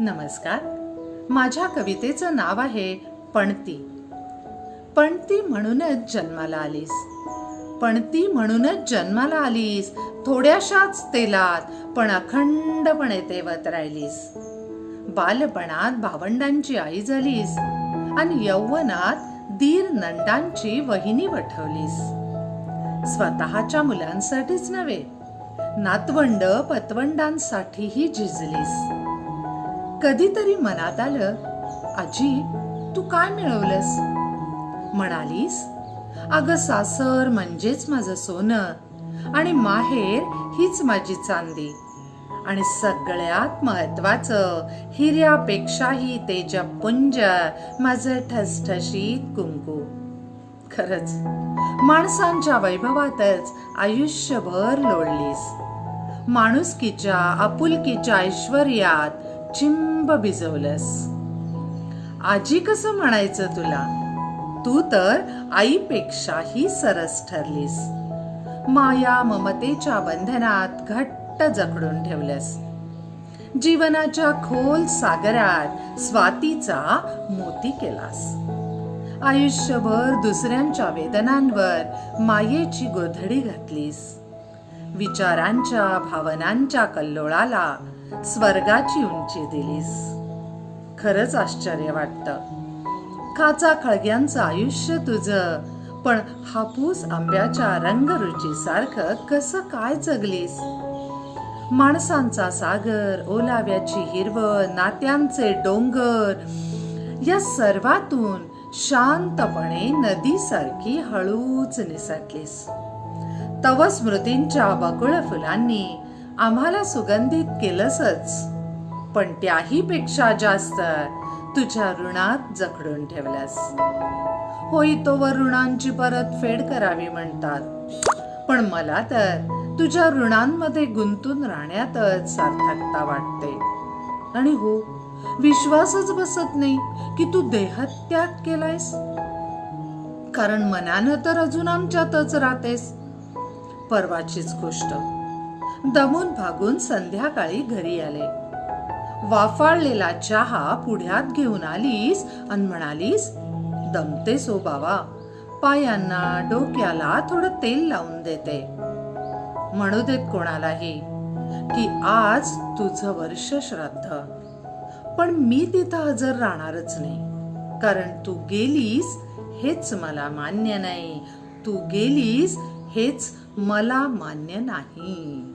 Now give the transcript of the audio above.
नमस्कार. माझ्या कवितेचं नाव आहे पणती. पणती म्हणूनच जन्माला आलीस. पणती म्हणूनच जन्माला आलीस. थोड्याशाच तेलात पण अखंडपणे तेवत राहिलीस. बालपणात भावंडांची आई झालीस आणि यौवनात दीर नंदांची वहिनी वठवलीस. स्वतःच्या मुलांसाठीच नव्हे नातवंड पतवंडांसाठीही झिजलीस. कधीतरी मनात आलं आजी तू काय मिळवलंस? म्हणालीस अगं सासर म्हणजेच माझं सोनं आणि माहेर हीच माझी चांदी आणि सगळ्यात महत्वाचं हिऱ्यापेक्षाही तेजपुंज माझं ठसठशीत कुंकू. खरंच माणसांच्या वैभवातच आयुष्यभर लोळलीस. माणुसकीच्या आपुलकीच्या ऐश्वर्यात चिंब भिजवलंस. आजी कसं म्हणायचं तुला? तू तर आईपेक्षाही सरस ठरलीस. माया ममतेच्या बंधनात घट्ट जखडून ठेवलंस. जीवनाच्या खोल सागरात स्वातीचा मोती केलास. आयुष्यभर दुसऱ्यांच्या वेदनांवर मायेची गोधडी घातलीस. विचारांच्या भावनांच्या कल्लोळाला स्वर्गाची उंची दिलीस. खरंच आश्चर्य वाटतं. काचा खळग्यांचं आयुष्य तुझं पण हापूस आंब्याच्या रंगरुची सारखं कसं काय जगलीस? माणसांचा सागर ओलाव्याची हिरवळ नात्यांचे डोंगर या सर्वातून शांतपणे नदीसारखी हळूच निसटलीस. तव स्मृतींच्या बकुळ फुलांनी आम्हाला सुगंधित केलंसच. पण त्याही पेक्षा जास्त तुझ्या ऋणात जखडून ठेवल्यास. होई तोवर ऋणांची परतफेड करावी म्हणतात. पण मला तर तुझ्या ऋणांमध्ये गुंतून राहण्यातच सार्थकता वाटते. आणि हो विश्वासच बसत नाही की तू देहत्याग केलायस. कारण मनानं तर अजून आमच्यातच राहतेस. परवाचीच गोष्ट. दमून भागून संध्याकाळी घरी आले. वाफाळलेला चहा पुढ्यात घेऊन आलीस आणि म्हणालीस दमते सो बाबा पायांना डोक्याला थोडं तेल लावून देते. म्हणू देत कोणालाही की आज तुझं वर्ष श्राद्ध. पण मी तिथं हजर राहणारच नाही. कारण तू गेलीस हेच मला मान्य नाही. तू गेलीस हेच मला मान्य नाही.